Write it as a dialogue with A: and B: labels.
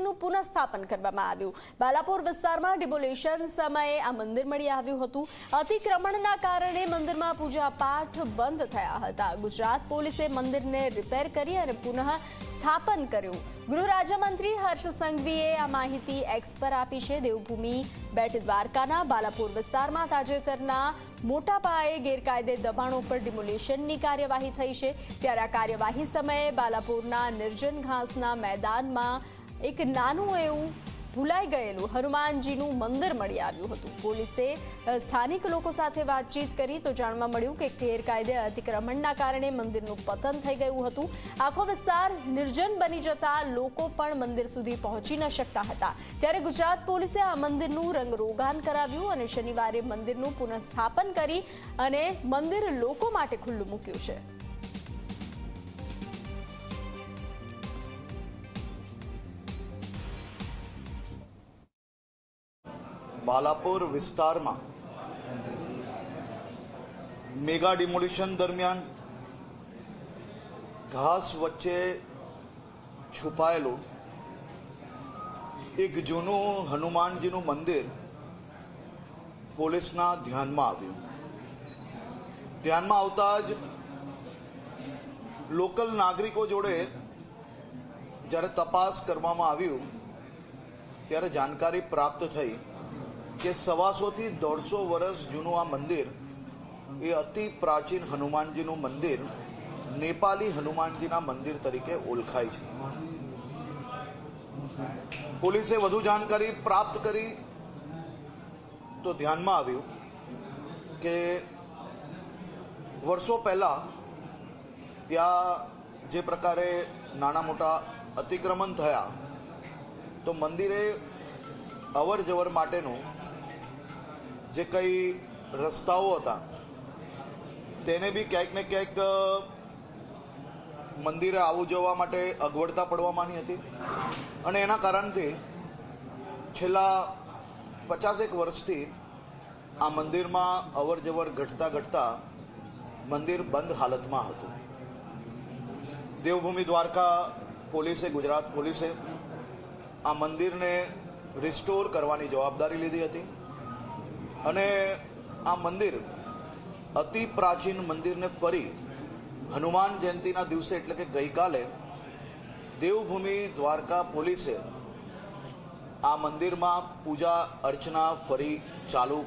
A: મંદિરનું પુનઃસ્થાપન કરવામાં આવ્યું. બાલાપુર વિસ્તારમાં ડિમોલેશન સમયે આ મંદિર મળી આવ્યું હતું. અતિક્રમણના કારણે મંદિરમાં પૂજા પાઠ બંધ થયા હતા. ગુજરાત પોલીસે મંદિરને રિપેર કરી અને પુનઃ સ્થાપન કર્યું. ગૃહ રાજ્યમંત્રી હર્ષ સંઘવીએ આ માહિતી એક્સ પર આપી છે. દેવભૂમિ બેટ દ્વારકાના બાલાપુર વિસ્તારમાં તાજેતરના મોટા પાયે ગેરકાયદે દબાણો પર ડિમોલેશનની કાર્યવાહી થઈ છે. ત્યારે આ કાર્યવાહી સમયે બાલાપુરના નિર્જન ઘાસના મેદાનમાં એક નાનું એવું ભૂલાઈ ગયેલું હનુમાનજીનું મંદિર મળી આવ્યું હતું. પોલીસે સ્થાનિક લોકો સાથે વાતચીત કરી તો જાણવા મળ્યું કે ગેરકાયદે અતિક્રમણના કારણે મંદિરનું પતન થઈ ગયું હતું. આખો વિસ્તાર નિર્જન બની જતા લોકો પણ મંદિર સુધી પહોંચી ન શકતા હતા. ત્યારે ગુજરાત પોલીસે આ મંદિરનું રંગરોગાન કરાવ્યું અને શનિવારે મંદિરનું પુનઃસ્થાપન કરી અને મંદિર લોકો માટે ખુલ્લું મૂક્યું છે.
B: બાલાપુર વિસ્તારમાં મેગા ડિમોલિશન દરમિયાન ઘાસ વચ્ચે છુપાયેલું એક જૂનું હનુમાનજીનું મંદિર પોલીસના ધ્યાનમાં આવ્યું. ધ્યાનમાં આવતા જ લોકલ નાગરિકો જોડે જ્યારે તપાસ કરવામાં આવ્યું, ત્યારે જાણકારી પ્રાપ્ત થઈ. કે સવાસોથી દોઢસો વર્ષ જૂનું આ મંદિર એ અતિ પ્રાચીન હનુમાનજીનું મંદિર નેપાલી હનુમાનજીના મંદિર તરીકે ઓળખાય છે. પોલીસે વધુ જાણકારી પ્રાપ્ત કરી તો ધ્યાનમાં આવ્યું કે વર્ષો પહેલાં ત્યાં જે પ્રકારે નાના મોટા અતિક્રમણ થયા તો મંદિરે અવર જવર માટેનું જે કંઈ રસ્તાઓ હતા, તેને બી ક્યાંક ને ક્યાંક મંદિરે આવું જવા માટે અગવડતા પડવા માંડી હતી. અને એના કારણથી છેલ્લા પચાસેક વર્ષથી આ મંદિરમાં અવર જવર ઘટતા ઘટતા મંદિર બંધ હાલતમાં હતું. દેવભૂમિ દ્વારકા પોલીસે, ગુજરાત પોલીસે આ મંદિરને રિસ્ટોર કરવાની જવાબદારી લીધી હતી. અને આ મંદિર અતિ પ્રાચીન મંદિરને ફરી હનુમાન જયંતિના દિવસે એટલે કે ગઈકાલે દેવભૂમિ દ્વારકા પોલીસે આ મંદિરમાં પૂજા અર્ચના ફરી ચાલુ